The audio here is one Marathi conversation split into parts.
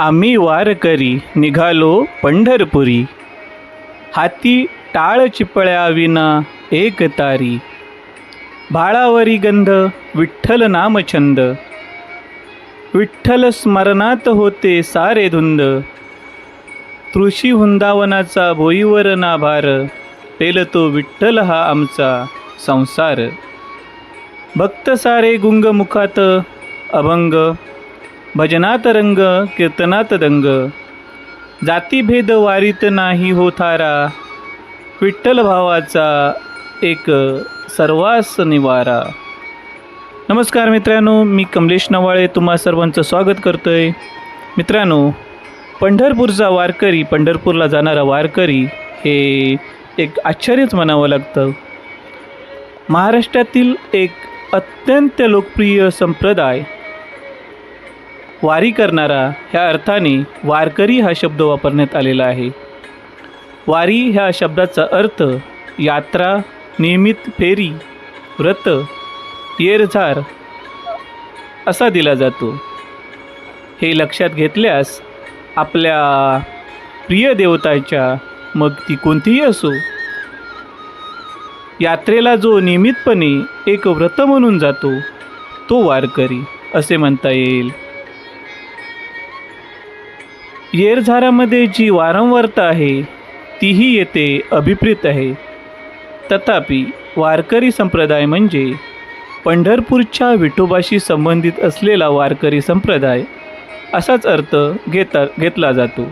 आम्ही वारकरी निघालो पंढरपुरी. हाती टाळ चिपळ्या विना एक तारी. भाळावरी गंध विठ्ठल नामछंद. विठ्ठल स्मरणात होते सारे धुंद. तृषी हुंदावनाचा भोईवर नाभार पेलतो विठ्ठल हा आमचा संसार. भक्त सारे गुंग मुखात अभंग भजनात रंग कीर्तनात रंग जातीभेद वारीत नाही होतारा विठ्ठल भावाचा एक सर्वास निवारा. नमस्कार मित्रांनो मी कमलेश नवाळे तुम्हा सर्वांचं स्वागत करतो आहे मित्रांनो पंढरपूरचा वारकरी पंढरपूरला जाणारा वारकरी हे एक आश्चर्यच म्हणावं लागतं. महाराष्ट्रातील एक अत्यंत लोकप्रिय संप्रदाय वारी करणारा ह्या अर्थाने वारकरी हा शब्द वापरण्यात आलेला आहे. वारी ह्या शब्दाचा अर्थ यात्रा नियमित फेरी व्रत येरझार असा दिला जातो. हे लक्षात घेतल्यास आपल्या प्रिय देवताच्या मग ती कोणतीही असो यात्रेला जो नियमितपणे एक व्रत म्हणून जातो तो वारकरी असे म्हणता येईल. येरझारामध्ये जी वारंवारता आहे तीही येथे अभिप्रेत आहे. तथापि वारकरी संप्रदाय म्हणजे पंढरपूरच्या विठोबाशी संबंधित असलेला वारकरी संप्रदाय असाच अर्थ घेता घेतला जातो.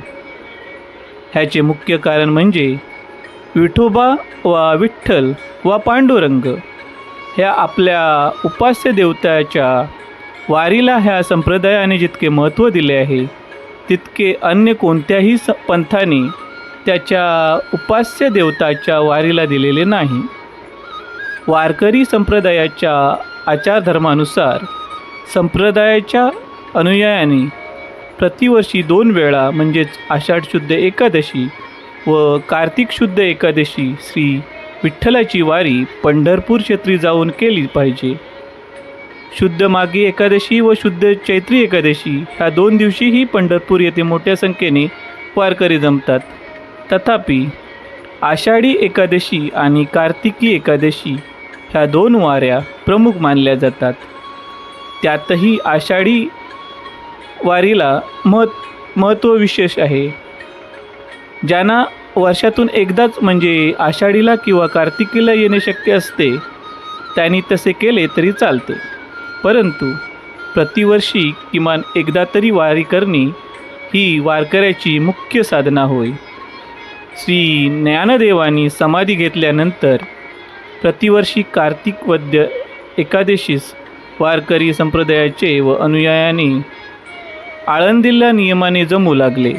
ह्याचे मुख्य कारण म्हणजे विठोबा वा विठ्ठल वा पांडुरंग ह्या आपल्या उपास्य देवताच्या वारीला ह्या संप्रदायाने जितके महत्त्व दिले आहे तितके अन्य कोणत्याही स पंथाने त्याच्या उपास्य देवताच्या वारीला दिलेले नाही. वारकरी संप्रदायाच्या आचारधर्मानुसार संप्रदायाच्या अनुयायाने प्रतिवर्षी दोन वेळा म्हणजेच आषाढ शुद्ध एकादशी व कार्तिक शुद्ध एकादशी श्री विठ्ठलाची वारी पंढरपूर क्षेत्री जाऊन केली पाहिजे. शुद्ध मागी एकादशी व शुद्ध चैत्री एकादशी ह्या दोन दिवशीही पंढरपूर येथे मोठ्या संख्येने वारकरी जमतात. तथापि आषाढी एकादशी आणि कार्तिकी एकादशी ह्या दोन वाऱ्या प्रमुख मानल्या जातात. त्यातही आषाढी वारीला महत् महत्त्व विशेष आहे. ज्यांना वर्षातून एकदाच म्हणजे आषाढीला किंवा कार्तिकीला येणे शक्य असते त्यांनी तसे केले तरी चालते. परंतु प्रतिवर्षी किमान एकदा तरी वारी करणे ही वारकऱ्याची मुख्य साधना होय. श्री ज्ञानदेवानी समाधी घेतल्यानंतर प्रतिवर्षी कार्तिक वद्य एकादशीस वारकरी संप्रदायाचे व अनुयायाने आळंदीला नियमाने जमू लागले.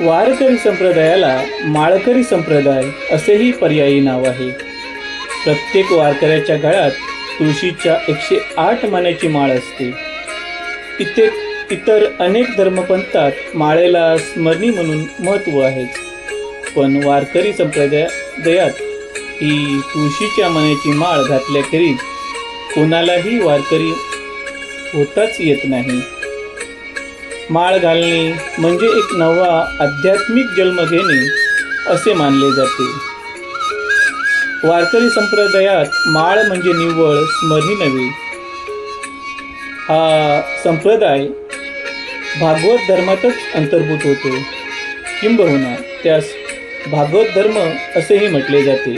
वारकरी संप्रदायाला माळकरी संप्रदाय असेही पर्यायी नाव आहे. प्रत्येक वारकऱ्याच्या गळ्यात तुळशीच्या एकशे आठ मान्याची माळ असते. इथे इतर अनेक धर्मपंथात माळेला स्मरणी म्हणून महत्त्व आहे. पण वारकरी संप्रदायात ही तुळशीच्या मण्याची माळ घातल्याखेरीज कोणालाही वारकरी होताच येत नाही. माळ घालणे म्हणजे एक नवा आध्यात्मिक जन्म घेणे असे मानले जाते. वारकरी संप्रदायात माळ म्हणजे निव्वळ स्मरणी नव्हे. हा संप्रदाय भागवत धर्मातच अंतर्भूत होतो. किंबहुना त्यास भागवत धर्म असेही म्हटले जाते.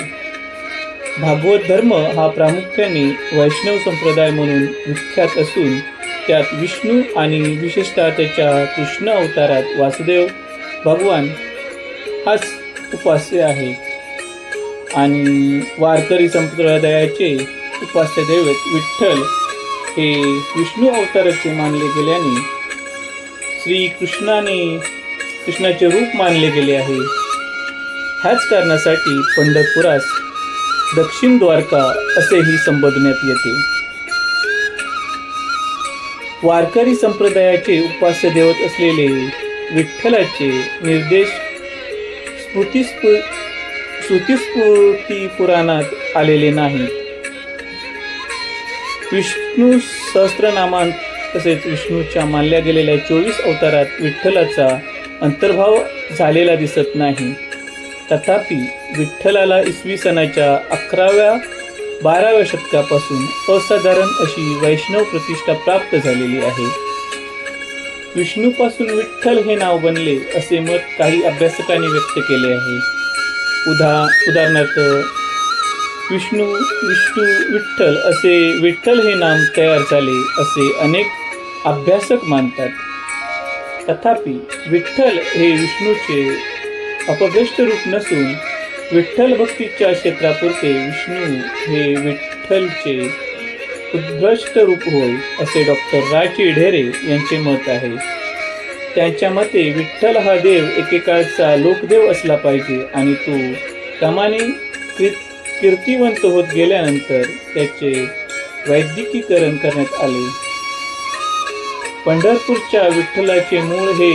भागवत धर्म हा प्रामुख्याने वैष्णव संप्रदाय म्हणून विख्यात असून त्यात विष्णू आणि विशेषतः त्याच्या कृष्ण अवतारात वासुदेव भगवान हाच उपास्य आहे. आणि वारकरी संप्रदायाचे उपास्य दैवत विठ्ठल हे विष्णू अवताराचे मानले गेल्याने श्रीकृष्णाने कृष्णाचे रूप मानले गेले आहे. ह्याच कारणासाठी पंढरपुरास दक्षिण द्वारका असेही संबोधण्यात येते. वारकरी संप्रदायाचे उपास्य देवत असलेले विठ्ठलाचे निर्देश स्मृतीस्फू श्रुतीस्फूर्ती पुराणात आलेले नाही. विष्णू सहस्त्रनामांत तसेच विष्णूच्या मानल्या गेलेल्या चोवीस अवतारात विठ्ठलाचा अंतर्भाव झालेला दिसत नाही. तथापि विठ्ठलाला इसवी सणाच्या अकराव्या बाराव्या शतकापासून असाधारण अशी वैष्णव प्रतिष्ठा प्राप्त झालेली आहे. विष्णूपासून विठ्ठल हे नाव बनले असे मत काही अभ्यासकांनी व्यक्त केले आहे. उदा उदाहरणार्थ विष्णू विष्णू विठ्ठल असे विठ्ठल हे नाम तयार झाले असे अनेक अभ्यासक मानतात. तथापि विठ्ठल हे विष्णूचे अपभ्रष्ट रूप नसून विठ्ठल भक्तीच्या क्षेत्रापुरते विष्णू हे विठ्ठलचे उद्भ्रष्ट रूप होय असे डॉक्टर राची ढेरे यांचे मत आहे. त्यांच्या मते विठ्ठल हा देव एकेकाळचा लोकदेव असला पाहिजे आणि तो क्रमाने कीर्तिवंत होत गेल्यानंतर त्याचे वैद्यकीकरण करण्यात आले. पंढरपूरच्या विठ्ठलाचे मूळ हे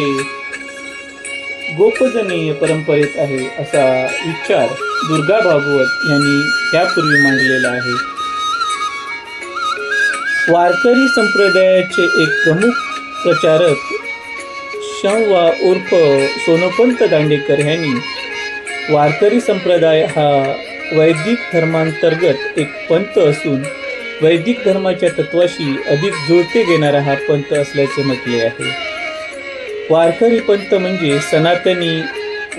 गोपजनीय परंपरेत आहे असा विचार दुर्गा भागवत यांनी त्यापूर्वी मांडलेला आहे. वारकरी संप्रदायाचे एक प्रमुख प्रचारक शंवा उर्फ सोनोपंत दांडेकर यांनी वारकरी संप्रदाय हा वैदिक धर्मांतर्गत एक पंथ असून वैदिक धर्माच्या तत्वाशी अधिक जुळते घेणारा हा पंथ असल्याचे म्हटले आहे. वारकरी पंथ म्हणजे सनातनी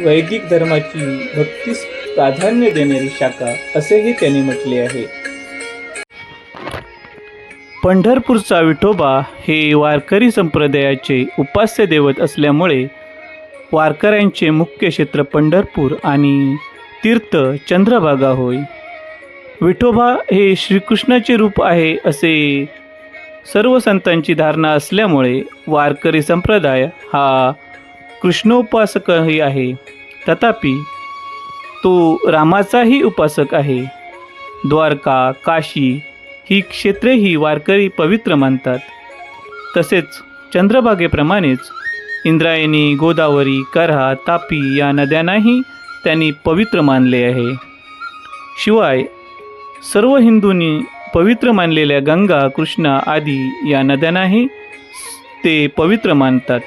वैदिक धर्माची भक्तीस प्राधान्य देणारी शाखा असेही त्यांनी म्हटले आहे. पंढरपूरचा विठोबा हे वारकरी संप्रदायाचे उपास्य दैवत असल्यामुळे वारकऱ्यांचे मुख्य क्षेत्र पंढरपूर आणि तीर्थ चंद्रभागा होय. विठोबा हे श्रीकृष्णाचे रूप आहे असे सर्व संतांची धारणा असल्यामुळे वारकरी संप्रदाय हा कृष्णोपासकही आहे. तथापि तो रामाचाही उपासक आहे. द्वारका काशी ही क्षेत्रेही वारकरी पवित्र मानतात. तसेच चंद्रभागेप्रमाणेच इंद्रायणी गोदावरी करहा तापी या नद्यांनाही त्यांनी पवित्र मानले आहे. शिवाय सर्व हिंदूंनी पवित्र मानलेल्या गंगा कृष्णा आदी या नद्यांनाही ते पवित्र मानतात.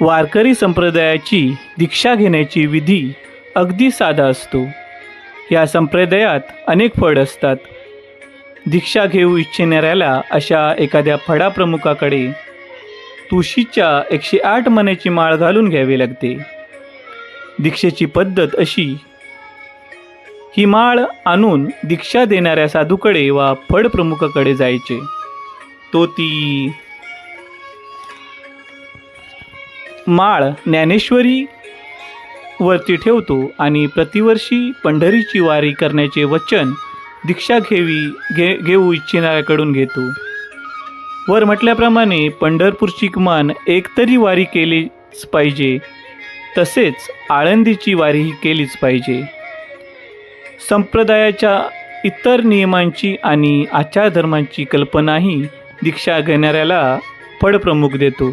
वारकरी संप्रदायाची दीक्षा घेण्याची विधी अगदी साधा असतो. या संप्रदायात अनेक फळ असतात. दीक्षा घेऊ इच्छिणाऱ्याला अशा एखाद्या फडाप्रमुखाकडे तुळशीच्या एकशे आठ मण्याची माळ घालून घ्यावी लागते. दीक्षेची पद्धत अशी. ही माळ आणून दीक्षा देणाऱ्या साधूकडे वा फडप्रमुखाकडे जायचे. तो ती माळ ज्ञानेश्वरी वरती ठेवतो आणि प्रतिवर्षी पंढरीची वारी करण्याचे वचन दीक्षा घेवी घे घेऊ इच्छिणाऱ्याकडून घेतो. वर म्हटल्याप्रमाणे पंढरपूरची किमान एकतरी वारी केलीच पाहिजे. तसेच आळंदीची वारीही केलीच पाहिजे. संप्रदायाच्या इतर नियमांची आणि आचारधर्मांची कल्पनाही दीक्षा घेणाऱ्याला फडप्रमुख देतो.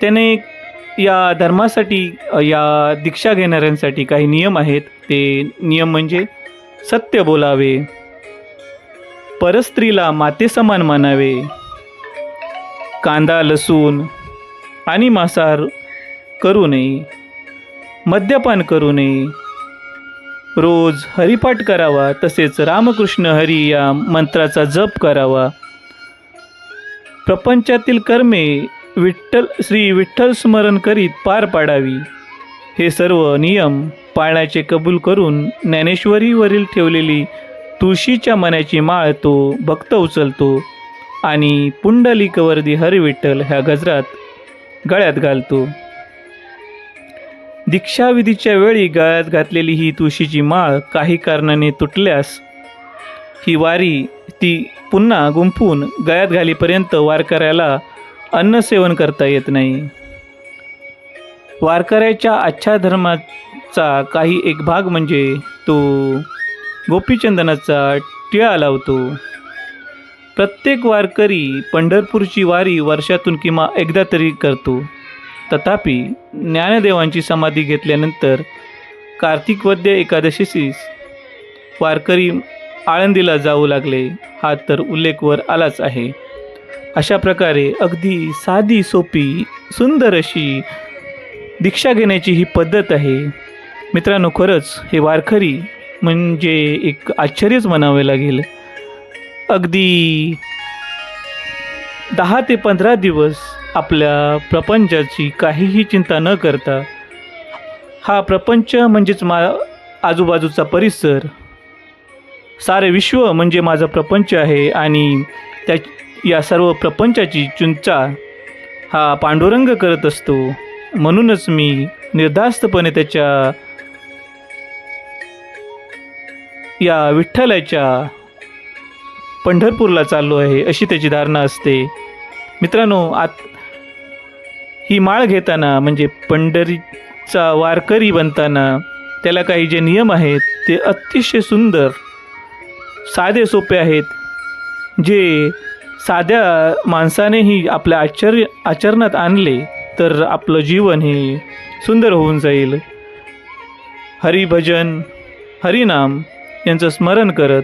त्याने या धर्मासाठी या दीक्षा घेणाऱ्यांसाठी काही नियम आहेत. ते नियम म्हणजे सत्य बोलावे. परस्त्रीला मातेसमान मानावे. कांदा लसूण आणि मांसाहार करू नये. मद्यपान करू नये. रोज हरिपाठ करावा तसेच रामकृष्ण हरी या मंत्राचा जप करावा. प्रपंचातील कर्मे विठ्ठल श्री विठ्ठल स्मरण करीत पार पाडावी. हे सर्व नियम पाळण्याचे कबूल करून ज्ञानेश्वरीवरील ठेवलेली तुळशीच्या मनाची माळ तो भक्त उचलतो आणि पुंडलिकवर्दी हरिविठ्ठल ह्या गजरात गळ्यात घालतो. दीक्षाविधीच्या वेळी गळ्यात घातलेली ही तुळशीची माळ काही कारणाने तुटल्यास ही वारी ती पुन्हा गुंफून गळ्यात घालीपर्यंत वारकऱ्याला अन्न सेवन करता येत नाही. वारकऱ्याच्या आच्छा धर्माचा काही एक भाग म्हणजे तो गोपीचंदनाचा टिळा लावतो. प्रत्येक वारकरी पंढरपूरची वारी वर्षातून किंवा एकदा तरी करतो. तथापि ज्ञानदेवांची समाधी घेतल्यानंतर कार्तिक वद्य एकादशीस वारकरी आळंदीला जाऊ लागले. हा तर उल्लेख वर आलाच आहे. अशा प्रकारे अगदी साधी सोपी सुंदर अशी दीक्षा घेण्याची ही पद्धत आहे. मित्रांनो खरंच हे वारकरी म्हणजे एक आश्चर्यच म्हणावे लागेल अगदी दहा ते पंधरा दिवस आपल्या प्रपंचाची काहीही चिंता न करता हा प्रपंच म्हणजेच मा आजूबाजूचा परिसर सारे विश्व म्हणजे माझा प्रपंच आहे आणि त्या या सर्व प्रपंचाची चिंता हा पांडुरंग करत असतो. म्हणूनच मी निर्धास्तपणे त्याच्या या विठ्ठलाच्या पंढरपूरला चाललो आहे अशी त्याची धारणा असते. मित्रांनो आत ही माळ घेताना म्हणजे पंढरीचा वारकरी बनताना त्याला काही जे नियम आहेत ते अतिशय सुंदर साधे सोपे आहेत जे साध्या माणसानेही आपल्या आचर्य आचरणात आणले. तर आपलं जीवन हे सुंदर होऊन जाईल. हरिभजन हरिनाम यांचं स्मरण करत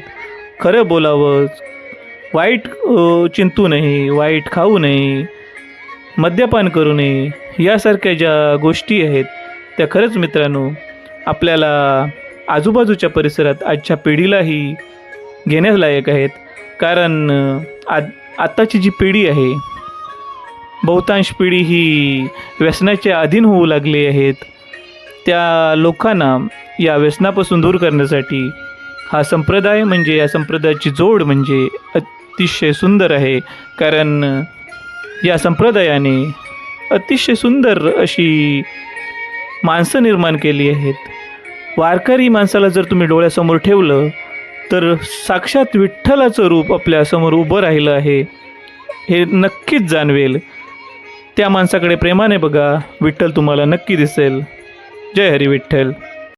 खरं बोलावं. वाईट चिंतू नये वाईट खाऊ नये मद्यपान करू नये यासारख्या ज्या गोष्टी आहेत त्या खरंच मित्रांनो आपल्याला आजूबाजूच्या परिसरात आजच्या पिढीलाही घेण्यास लायक आहेत. कारण आ आत्ताची जी पिढी आहे बहुतांश पिढी ही व्यसनाच्या अधीन होऊ लागली आहेत. त्या लोकांना या व्यसनापासून दूर करण्यासाठी हा संप्रदाय म्हणजे या संप्रदायाची जोड म्हणजे अतिशय सुंदर आहे. कारण या संप्रदायाने अतिशय सुंदर अशी माणसं निर्माण केली आहेत. वारकरी माणसाला जर तुम्ही डोळ्यासमोर ठेवलं तर साक्षात विठ्ठलाचं रूप आपल्यासमोर उभं राहिलं आहे. हे नक्कीच जाणवेल. त्या माणसाकडे प्रेमाने बघा. विठ्ठल तुम्हाला नक्की दिसेल. जय हरी विठ्ठल.